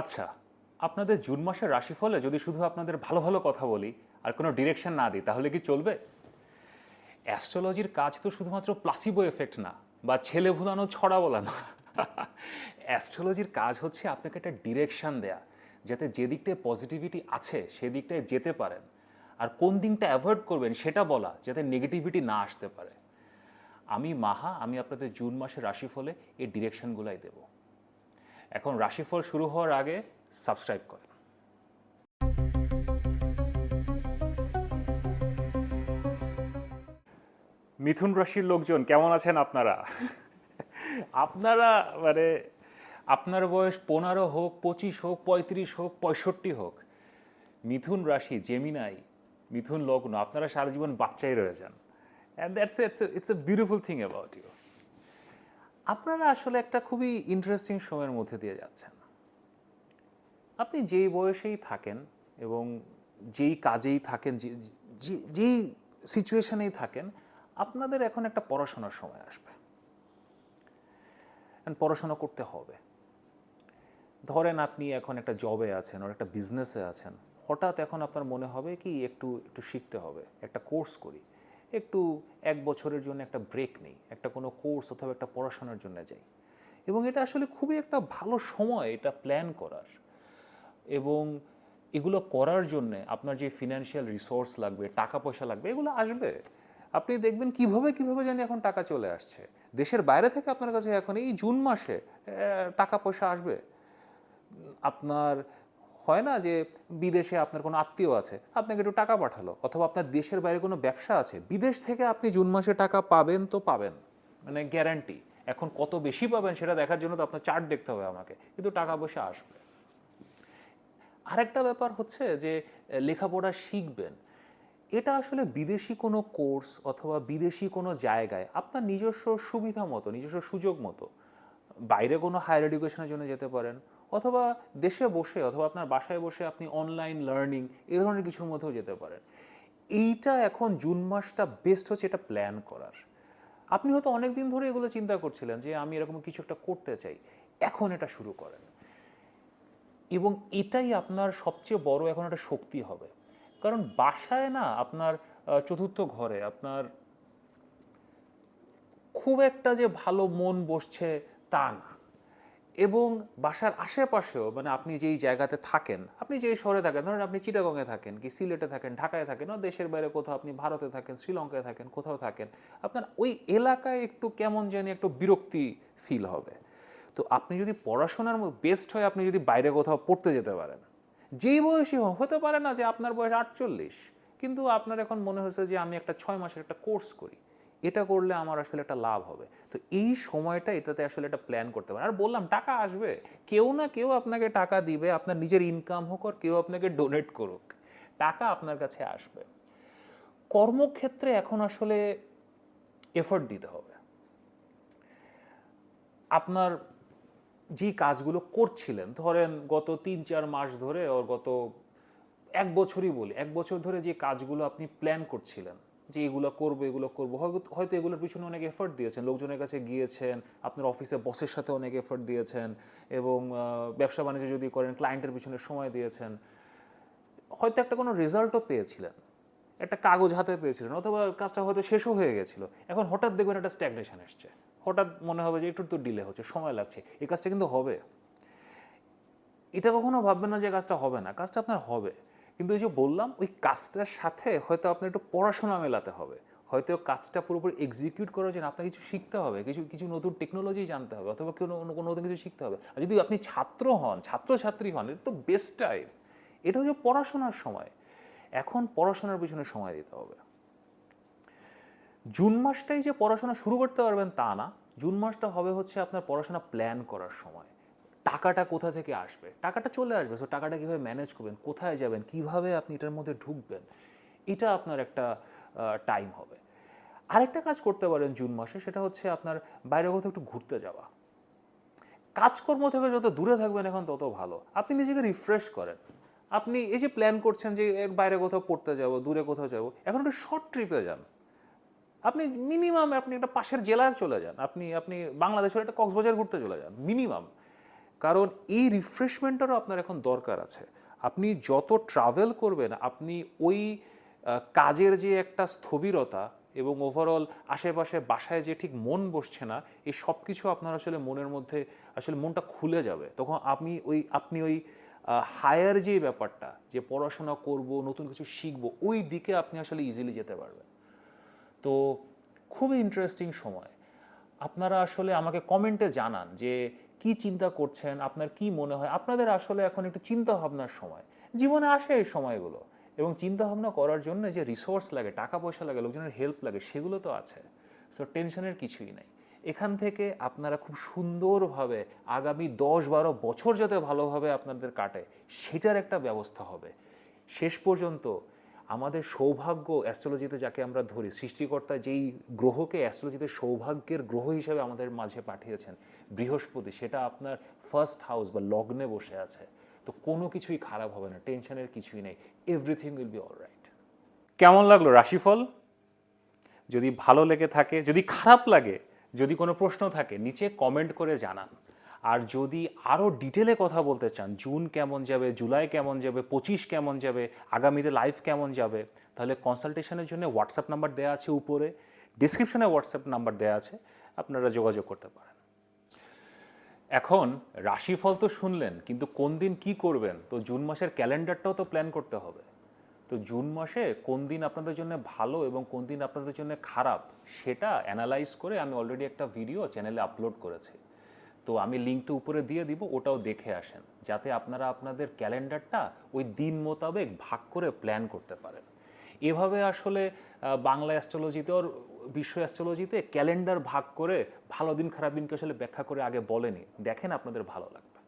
আচ্ছা আপনাদের জুন মাসের রাশিফলে যদি শুধু আপনাদের ভালো ভালো কথা বলি আর কোনো ডিরেকশন না দিই, তাহলে কি চলবে? অ্যাস্ট্রোলজির কাজ তো শুধুমাত্র প্লাসিবো এফেক্ট না, বা ছেলে ভুলানো, ছড়া বলা না অ্যাস্ট্রোলজির কাজ হচ্ছে আপনাকে একটা ডিরেকশান দেয়া, যাতে যে দিকটায় পজিটিভিটি আছে সেদিকটায় যেতে পারেন। আর কোন দিকটা অ্যাভয়েড করবেন সেটা বলা, যাতে নেগেটিভিটি না আসতে পারে। আমি মাহা, আমি আপনাদের জুন মাসের রাশিফলে এই ডিরেকশনগুলাই দেব। এখন রাশিফল শুরু হওয়ার আগে সাবস্ক্রাইব করেন। মিথুন রাশির লোকজন, কেমন আছেন আপনারা? আপনারা মানে আপনার বয়স পনেরো হোক, পঁচিশ হোক, পঁয়ত্রিশ হোক, পঁয়ষট্টি হোক, মিথুন রাশি জেমিনাই মিথুন লগ্ন, আপনারা সারা জীবন বাচ্চাই রয়ে যান। And that's it's it's a beautiful thing about you আপনারা আসলে একটা খুবই ইন্টারেস্টিং সময়ের মধ্যে দিয়ে যাচ্ছেন। আপনি যেই বয়সেই থাকেন এবং যেই কাজেই থাকেন যেই সিচুয়েশনেই থাকেন, আপনাদের এখন একটা পড়াশোনার সময় আসবে। পড়াশোনা করতে হবে। ধরেন আপনি এখন একটা জবে আছেন ওর একটা বিজনেসে আছেন, হঠাৎ এখন আপনার মনে হবে কি একটু একটু শিখতে হবে, একটা কোর্স করি। একটু এক বছরের জন্য একটা ব্রেক নেই, একটা কোনো কোর্স অথবা একটা পড়াশোনার জন্য যাই। এবং এটা আসলে খুবই একটা ভালো সময় এটা প্ল্যান করার। এবং এগুলো করার জন্যে আপনার যে ফিনান্সিয়াল রিসোর্স লাগবে, টাকা পয়সা লাগবে, এগুলো আসবে। আপনি দেখবেন কীভাবে কীভাবে জানি এখন টাকা চলে আসছে। দেশের বাইরে থেকে আপনার কাছে এখন এই জুন মাসে টাকা পয়সা আসবে। আপনার হয় না যে বিদেশে আপনার কোনো আত্মীয় আছে, আপনাকে একটু টাকা পাঠালো অথবা আপনার দেশের বাইরে কোনো ব্যবসা আছে, বিদেশ থেকে আপনি জুন মাসে টাকা পাবেন তো পাবেন মানে গ্যারান্টি এখন কত বেশি পাবেন সেটা দেখার জন্য তো আপনার চার্ট দেখতে হবে আমাকে, কিন্তু টাকা পয়সা আসবে। আরেকটা ব্যাপার হচ্ছে যে লেখাপড়া শিখবেন। এটা আসলে বিদেশি কোনো কোর্স অথবা বিদেশি কোনো জায়গায় আপনার নিজস্ব সুবিধা মতো, নিজস্ব সুযোগ মতো, বাইরে কোনো হায়ার এডুকেশনের জন্য যেতে পারেন অথবা দেশে বসে অথবা আপনার বাসায় বসে আপনি অনলাইন লার্নিং এ ধরনের কিছুর মধ্যেও যেতে পারেন। এইটা এখন জুন মাসটা বেস্ট হচ্ছে এটা প্ল্যান করার। আপনি হয়তো অনেক দিন ধরে এগুলো চিন্তা করছিলেন যে আমি এরকম কিছু একটা করতে চাই। এখন এটা শুরু করেন। এবং এটাই আপনার সবচেয়ে বড় এখন একটা শক্তি হবে। কারণ বাসায় না আপনার চতুর্থ ঘরে আপনার খুব একটা যে ভালো মন বসছে তা না। এবং বাসার আশেপাশেও মানে আপনি যেই জায়গাতে থাকেন, আপনি যেই শহরে থাকেন, ধরেন আপনি চিটাগংয়ে থাকেন কি সিলেটে থাকেন, ঢাকায় থাকেন বা দেশের বাইরে কোথাও আপনি ভারতে থাকেন, শ্রীলঙ্কায় থাকেন, কোথাও থাকেন, আপনার ওই এলাকায় একটু কেমন জানি একটু বিরক্তি ফিল হবে। তো আপনি যদি পড়াশোনার বেস্ট হয় আপনি যদি বাইরে কোথাও পড়তে যেতে পারেন, যেই বয়সী হতে পারে না যে আপনার বয়স আটচল্লিশ, কিন্তু আপনার এখন মনে হয়েছে যে আমি একটা ছয় মাসের একটা কোর্স করি। এটা করলে আমার আসলে একটা লাভ হবে। তো এই সময়টা এটাতে আসলে একটা প্ল্যান করতে পারেন। আর বললাম, টাকা আসবে। কেউ না কেউ আপনাকে টাকা দিবে, আপনার নিজের ইনকাম হোক আর কেউ আপনাকে ডোনেট করুক। টাকা আপনার কাছে আসবে। কর্মক্ষেত্রে এখন আসলে এফোর্ট দিতে হবে। আপনার যে কাজগুলো করছিলেন, ধরেন গত তিন চার মাস ধরে, ওর গত এক বছরই বলি, এক বছর ধরে যে কাজগুলো আপনি প্ল্যান করছিলেন যে এগুলো করব এগুলো করব। হয়তো এগুলোর পিছনে অনেক এফোর্ট দিয়েছেন। লোকজনের কাছে গিয়েছেন, আপনার অফিসে বসের সাথে অনেক এফোর্ট দিয়েছেন এবং ব্যবসা বাণিজ্য যদি করেন ক্লায়েন্টের পিছনে সময় দিয়েছেন। হয়তো একটা কোনো রেজাল্টও পেয়েছিলেন। একটা কাগজ হাতে পেয়েছিলেন, অথবা কাজটা হয়তো শেষও হয়ে গেছিল। এখন হঠাৎ দেখবেন একটা স্ট্যাগনেশন এসছে। হঠাৎ মনে হবে যে একটু তো ডিলে হচ্ছে, সময় লাগছে। এই কাজটা কিন্তু হবে। এটা কখনো ভাববেন না যে কাজটা হবে না, কাজটা আপনার হবে। কিন্তু ওই যে বললাম, ওই কাজটার সাথে হয়তো আপনার একটু পড়াশোনা মেলাতে হবে। হয়তো কাজটা পুরোপুরি এক্সিকিউট করার জন্য আপনাকে কিছু শিখতে হবে, কিছু কিছু নতুন টেকনোলজি জানতে হবে, অথবা কোনো অন্য কোনো নতুন কিছু শিখতে হবে। আর যদি আপনি ছাত্র হন, ছাত্রছাত্রী হন, এটা তো বেস্ট টাইম এটা হচ্ছে পড়াশোনার সময়। এখন পড়াশোনার পিছনে সময় দিতে হবে। জুন মাসটাই যে পড়াশোনা শুরু করতে পারবেন তা না। জুন মাসটা হবে হচ্ছে আপনার পড়াশোনা প্ল্যান করার সময়। টাকাটা কোথা থেকে আসবে? টাকাটা চলে আসবে। সো টাকাটা কীভাবে ম্যানেজ করবেন? কোথায় যাবেন? কীভাবে আপনি এটার মধ্যে ঢুকবেন? এটা আপনার একটা টাইম হবে। আরেকটা কাজ করতে পারেন জুন মাসে, সেটা হচ্ছে আপনার বাইরে কোথাও একটু ঘুরতে যাওয়া। কাজকর্ম থেকে যত দূরে থাকবেন এখন, তত ভালো। আপনি নিজেকে রিফ্রেশ করেন। আপনি এই যে প্ল্যান করছেন যে বাইরে কোথাও পড়তে যাব, দূরে কোথাও যাব, এখন একটু শর্ট ট্রিপে যান। আপনি মিনিমাম আপনি একটা পাশের জেলায় চলে যান। আপনি আপনি বাংলাদেশের একটা কক্সবাজার ঘুরতে চলে যান মিনিমাম কারণ এই রিফ্রেশমেন্টেরও আপনার এখন দরকার আছে। আপনি যত ট্রাভেল করবেন, আপনি ওই কাজের যে একটা স্থবিরতা এবং ওভারঅল আশেপাশে বাসায় যে ঠিক মন বসছে না, এই সব কিছু আপনার আসলে মনের মধ্যে, আসলে মনটা খুলে যাবে। তখন আপনি ওই আপনি ওই হায়ার যে ব্যাপারটা, যে পড়াশোনা করব, নতুন কিছু শিখব, ওই দিকে আপনি আসলে ইজিলি যেতে পারবেন। তো খুবই ইন্টারেস্টিং সময়। আপনারা আসলে আমাকে কমেন্টে জানান যে কি চিন্তা করছেন? আপনার কি মনে হয়? আপনাদের আসলে এখন একটু চিন্তা ভাবনার সময়। জীবনে আসে এই সময়গুলো। এবং চিন্তা ভাবনা করার জন্য যে রিসোর্স লাগে টাকা পয়সা লাগে, লোকজনের হেল্প লাগে, সেগুলো তো আছে। সো টেনশনের কিছুই নাই। এখান থেকে আপনারা খুব সুন্দরভাবে আগামী দশ বারো বছর যাতে ভালোভাবে আপনাদের কাটে, সেটার একটা ব্যবস্থা হবে। শেষ পর্যন্ত আমাদের সৌভাগ্য অ্যাস্ট্রোলজিতে যাকে আমরা ধরি, সৃষ্টিকর্তা যেই গ্রহকে অ্যাস্ট্রোলজিতে সৌভাগ্যের গ্রহ হিসেবে আমাদের মাঝে পাঠিয়েছেন, বৃহস্পতি, সেটা আপনার ফার্স্ট হাউস বা লগ্নে বসে আছে। তো কোনো কিছুই খারাপ হবে না টেনশনের কিছুই নেই everything will be all right কেমন লাগল রাশিফল? যদি ভালো লেগে থাকে, যদি খারাপ লাগে, যদি কোনো প্রশ্ন থাকে, নিচে কমেন্ট করে জানান। আর যদি আরও ডিটেলে কথা বলতে চান জুন কেমন যাবে জুলাই কেমন যাবে, পঁচিশ কেমন যাবে, আগামীতে লাইফ কেমন যাবে, তাহলে কনসালটেশনের জন্য হোয়াটসঅ্যাপ নাম্বার দেওয়া আছে উপরে ডিসক্রিপশনে হোয়াটসঅ্যাপ নাম্বার দেওয়া আছে, আপনারা যোগাযোগ করতে পারেন। এখন রাশিফল তো শুনলেন, কিন্তু কোন দিন কি করবেন? তো জুন মাসের ক্যালেন্ডারটাও তো প্ল্যান করতে হবে। তো জুন মাসে কোন দিন আপনাদের জন্য ভালো এবং কোন দিন আপনাদের জন্য খারাপ, সেটা অ্যানালাইজ করে আমি অলরেডি একটা ভিডিও চ্যানেলে আপলোড করেছি। তো আমি লিঙ্কটা উপরে দিয়ে দিব, ওটাও দেখে আসেন, যাতে আপনারা আপনাদের ক্যালেন্ডারটা ওই দিন মোতাবেক ভাগ করে প্ল্যান করতে পারেন। এভাবে আসলে বাংলা অ্যাস্ট্রোলজিতে ওর, বিশ্ব অ্যাস্ট্রোলজিতে ক্যালেন্ডার ভাগ করে ভালো দিন, খারাপ দিনকে আসলে ব্যাখ্যা করে আগে বলেনি। দেখেন আপনাদের ভালো লাগবে।